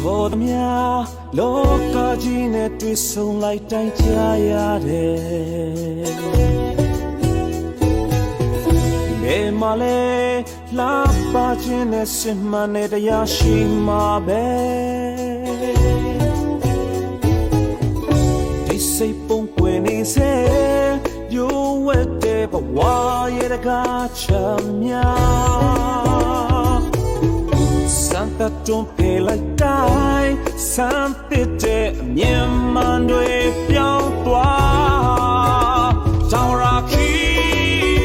ခေါ်သမျှလောကကြီးနဲ့တွေ့ဆုံလိုက်တိုင်းကြားရတယ်နေမလဲလာပါခြင်းနဲ့စင်မနဲ့တရားရှိမှာပဲဒီစိတ်ပုံကွယ်နေစေရိုးဝဲတဲ့ဘဝရဲ့တကားချမ်းများ Santa don't pay like die Santa de မြန်မာတွေပြောင်းသွားတောင်ရာခီ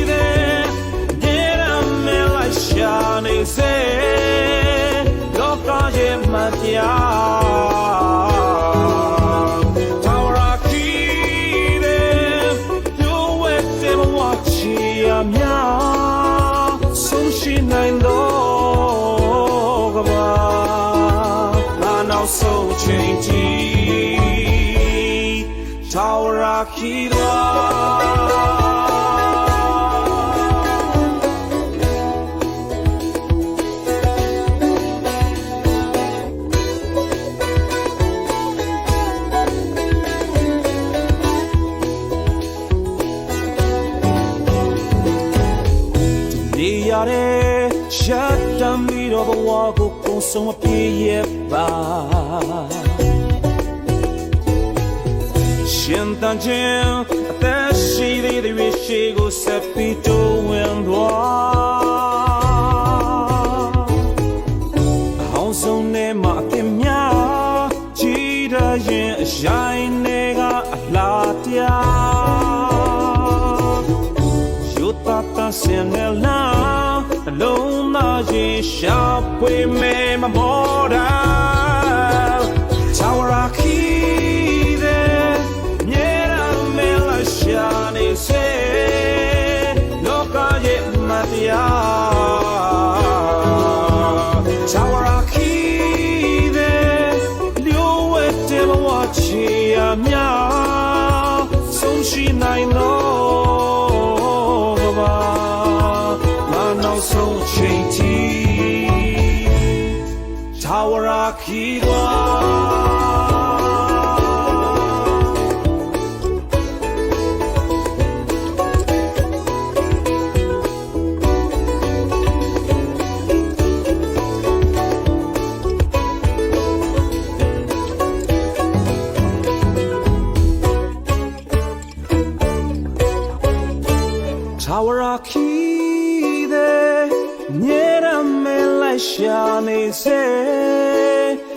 တဲ့ဒီရမဲလိုက်ရှာနေစေလောကရဲ့မတ နောက်ဆုံးချိန်ကြီးထာဝရခီတော်နေရတဲ့ရှ တ်တမ်းပြီးတော့ဘဝကိုကုံဆုံးအပြည့်ရဲ့ပါရှင်တန်ခြင်းအသက်ရှိသေးတဲ့ရွေရှိကိုဆက်ပြီးတိုးဝင်သွားအဟောင်းဆုံးနဲ့မှအပြစ်များကြည်ရရင်အရင်တွေကအလားတရားယူတာတာစင် နေလာအလုံးသားရင်ရှာဖွေမဲမမောတာချောရာခီတဲ့မြေရမဲလာရှာနေစေလောကရဲ့မတရားချောရာခီတဲ့လျို့ဝဲတဲ့ဘဝချီရများဆုံးရှိနိုင်တော့ ထာဝရခီတော်ထာဝရခီတဲ့မြေရမဲ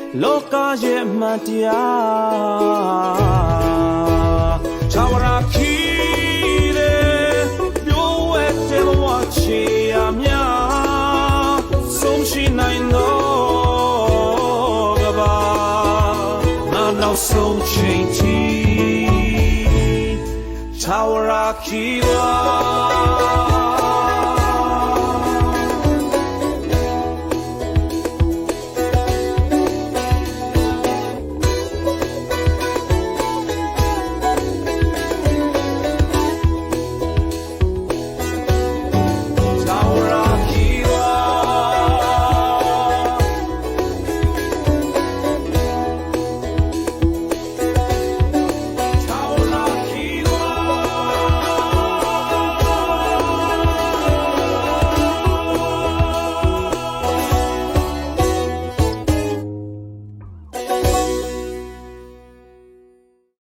လိုက်ရှာနေစေလောကရဲ့မတရားထာဝရခီတဲ့ပြိုးဝဲတဲ့ဘဝချေရများဆုံးရှိနိုင်တော့ကဘာနာနောက်ဆုံးချိန်တီ Tower Akiva